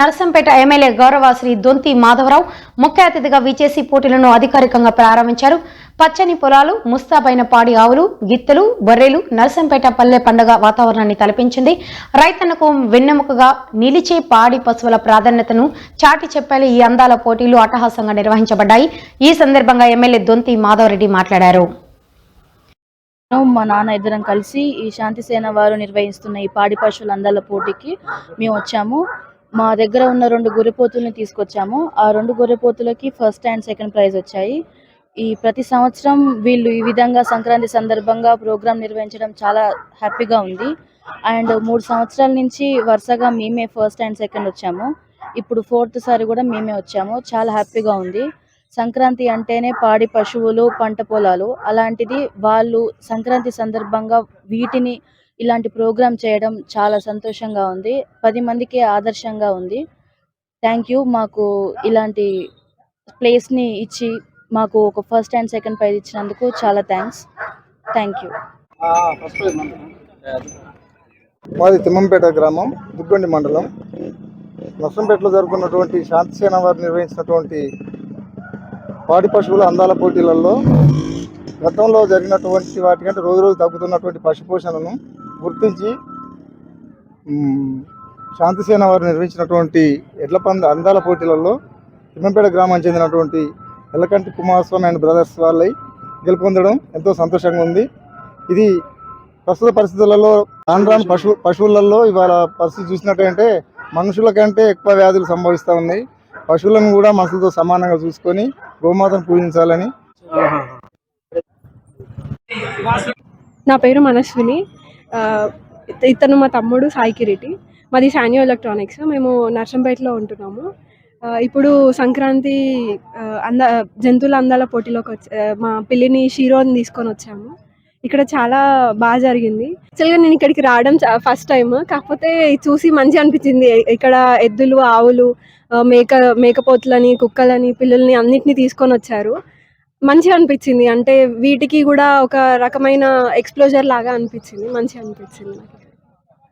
Narsampet MLA గౌరవ శ్రీ దొంతి మాధవరావు ముఖ్య అతిథిగా విచేసి పోటీలను అధికారికంగా ప్రారంభించారు. పచ్చని పొలాలు ముస్తాబైన పాడి ఆవులు గిత్తలు బొర్రెలు నరసంపేట పల్లె పండుగ వాతావరణాన్ని తలపించింది. రైతన్నకు వెన్నెముకగా నిలిచే పాడి పశువుల ప్రాధాన్యతను చాటి చెప్పేలా ఈ అందాల పోటీలు అట్టహాసంగా నిర్వహించబడ్డాయి. ఈ సందర్భంగా ఎమ్మెల్యే దొంతి మాధవరెడ్డి మాట్లాడారు. మా నాన్న ఇద్దరం కలిసి ఈ శాంతి సేన వారు నిర్వహిస్తున్న ఈ పాడి పశువుల అందాల పోటీకి మేము వచ్చాము. మా దగ్గర ఉన్న రెండు గొర్రెపోతుల్ని తీసుకొచ్చాము. ఆ రెండు గొర్రెపోతులకి ఫస్ట్ అండ్ సెకండ్ ప్రైజ్ వచ్చాయి. ఈ ప్రతి సంవత్సరం వీళ్ళు ఈ విధంగా సంక్రాంతి సందర్భంగా ప్రోగ్రాం నిర్వహించడం చాలా హ్యాపీగా ఉంది. అండ్ మూడు సంవత్సరాల నుంచి వరుసగా మేమే ఫస్ట్ అండ్ సెకండ్ వచ్చాము. ఇప్పుడు ఫోర్త్ సారి కూడా మేమే వచ్చాము. చాలా హ్యాపీగా ఉంది. సంక్రాంతి అంటేనే పాడి పశువులు పంట పొలాలు. అలాంటిది వాళ్ళు సంక్రాంతి సందర్భంగా వీటిని ఇలాంటి ప్రోగ్రాం చేయడం చాలా సంతోషంగా ఉంది. పది మందికి ఆదర్శంగా ఉంది. థ్యాంక్ యూ మాకు ఇలాంటి ప్లేస్ని ఇచ్చి మాకు ఒక ఫస్ట్ అండ్ సెకండ్ ప్రైజ్ ఇచ్చినందుకు చాలా థ్యాంక్స్ థ్యాంక్ యూ మాది తిమ్మంపేట గ్రామం దుగ్గొండి మండలం. నర్సంపేటలో జరుగుతున్నటువంటి శాంతిసేన వారు నిర్వహించినటువంటి పాడి పశువుల అందాల పోటీలలో గతంలో జరిగినటువంటి వాటికంటే రోజు రోజు తగ్గుతున్నటువంటి పశుపోషణను గుర్తించి శాంతిసేన వారు నిర్వహించినటువంటి ఎడ్ల పంద అందాల పోటీలలో తిమ్మంపేట గ్రామానికి చెందినటువంటి ఎల్లకంటి కుమారస్వామి అండ్ బ్రదర్స్ వాళ్ళై గెలుపొందడం ఎంతో సంతోషంగా ఉంది. ఇది ప్రస్తుత పరిస్థితులలో రాను రాను పశువు పశువులలో ఇవాళ పరిస్థితి చూసినట్టంటే మనుషుల కంటే ఎక్కువ వ్యాధులు సంభవిస్తూ ఉన్నాయి. పశువులను కూడా మనుషులతో సమానంగా చూసుకొని గోమాతను పూజించాలని. నా పేరు మనస్విని ఇతను మా తమ్ముడు సాయి కిరీటి మాది శాన్యో ఎలక్ట్రానిక్స్. మేము నర్సంపేటలో ఉంటున్నాము. ఇప్పుడు సంక్రాంతి అంద జంతువుల అందాల పోటీలోకి వచ్చి మా పిల్లిని షీరోని తీసుకొని వచ్చాము. ఇక్కడ చాలా బాగా జరిగింది. యాక్చువల్గా నేను ఇక్కడికి రావడం ఫస్ట్ టైం కాకపోతే ఇది చూసి మంచిగా అనిపించింది. ఇక్కడ ఎద్దులు ఆవులు మేక మేకపోతులని కుక్కలని పిల్లల్ని అన్నిటిని తీసుకొని వచ్చారు. మంచిగా అనిపించింది. అంటే వీటికి కూడా ఒక రకమైన ఎక్స్ప్లోజర్ లాగా అనిపించింది. మంచిగా అనిపించింది నాకు.